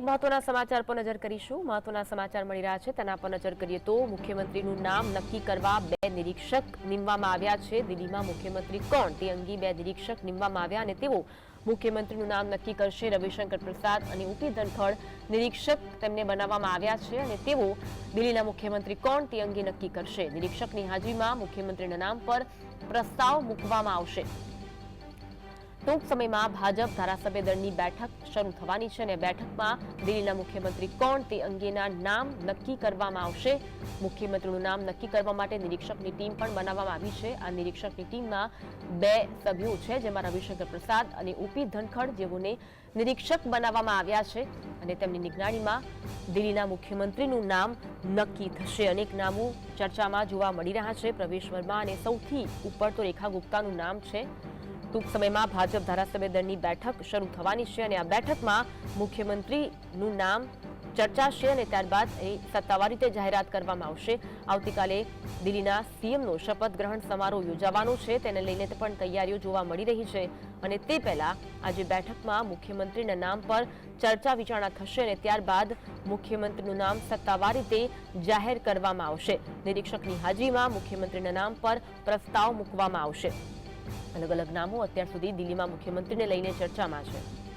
મહત્વના સમાચાર પર નજર કરીશું. મહત્વના સમાચાર મળી રહ્યા છે. તેના પર નજર કરીએ તો મુખ્યમંત્રીનું નામ નક્કી કરવા બે નિરીક્ષક નીમવામાં આવ્યા છે. દિલ્હીમાં મુખ્યમંત્રી કોણ? તે અંગે બે નિરીક્ષક નીમવામાં આવ્યા અને તેઓ મુખ્યમંત્રીનું નામ નક્કી કરશે. રવિશંકર પ્રસાદ અને ઉપી ધનખડ નિરીક્ષક તેમને બનાવવામાં આવ્યા છે અને તેઓ દિલ્હીના મુખ્યમંત્રી કોણ તે અંગે નક્કી કરશે. નિરીક્ષકની હાજરીમાં મુખ્યમંત્રીના નામ પર પ્રસ્તાવ મૂકવામાં આવશે. ટૂંક સમયમાં ભાજપ ધારાસભ્ય દળની બેઠક શરૂ થવાની છે અને બેઠકમાં દિલ્હીના મુખ્યમંત્રી કોણ તે અંગેના નામ નક્કી કરવામાં આવશે. મુખ્યમંત્રીનું નામ નક્કી કરવા માટે નિરીક્ષકની ટીમ પણ બનાવવામાં આવી છે. આ નિરીક્ષકની ટીમમાં બે સભ્યો છે, જેમાં રવિશંકર પ્રસાદ અને ઉપી ધનખડ જેઓને નિરીક્ષક બનાવવામાં આવ્યા છે અને તેમની નિગરાણીમાં દિલ્હીના મુખ્યમંત્રીનું નામ નક્કી થશે. અનેક નામો ચર્ચામાં જોવા મળી રહ્યા છે. પ્રવેશ વર્મા અને સૌથી ઉપર તો રેખા ગુપ્તાનું નામ છે. ટૂંક સમયમાં ભાજપ ધારાસભ્ય દળની બેઠક શરૂ થવાની છે અને આ બેઠકમાં મુખ્યમંત્રીનું નામ ચર્ચાશે અને ત્યારબાદ એ સત્તાવાર રીતે જાહેરાત કરવામાં આવશે. આવતીકાલે દિલ્હીના સીએમનો શપથ ગ્રહણ સમારોહ યોજાવાનો છે. તેને લઈને પણ તૈયારીઓ જોવા મળી રહી છે અને તે પહેલા આજે બેઠકમાં મુખ્યમંત્રીના નામ પર ચર્ચા વિચારણા થશે અને ત્યારબાદ મુખ્યમંત્રીનું નામ સત્તાવાર રીતે જાહેર કરવામાં આવશે. નિરીક્ષકની હાજરીમાં મુખ્યમંત્રીના નામ પર પ્રસ્તાવ મૂકવામાં આવશે. અલગ અલગ નામો અત્યાર સુધી દિલ્હીમાં મુખ્યમંત્રીને લઈને ચર્ચામાં છે.